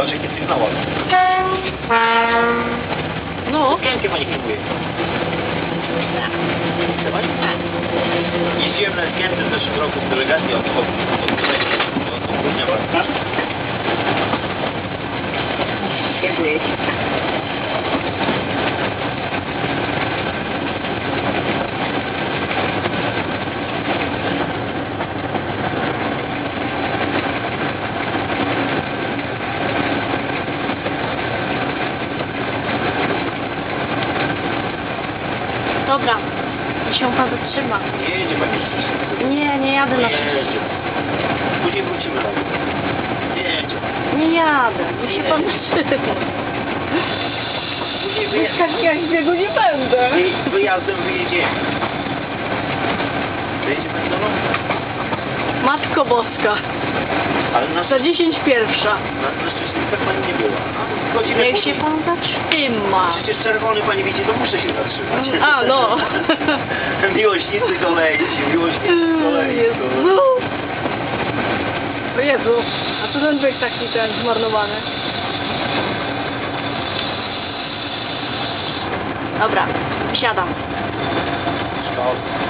zobacz jakie sygnała. No. Pięknie pani filmuje. Jeździłem na zdjęcie w zeszłym roku z delegacją od Dobra, się pan zatrzyma. Nie jedzie pani. Nie, nie jadę na Nie jedzie. Później wrócimy Nie jedzie. Nie jadę, niech się pan zatrzyma. Później wyje... Ja w biegu nie będę. wy- wyjazdem wyjedziemy. Wyjedzie pani do? Matko Boska, Ale na, za 10 pierwsza. na, na szczęśliwkach pani nie była. Godzinę Niech się później. pan zatrzyma. Przecież czerwony pani widzi, to muszę się zatrzymać. A, no. Miłośnicy kolei, miłośnicy kolei. Jezu. O Jezu, a co ten byk taki ten zmarnowany? Dobra, siadam. Szkoda.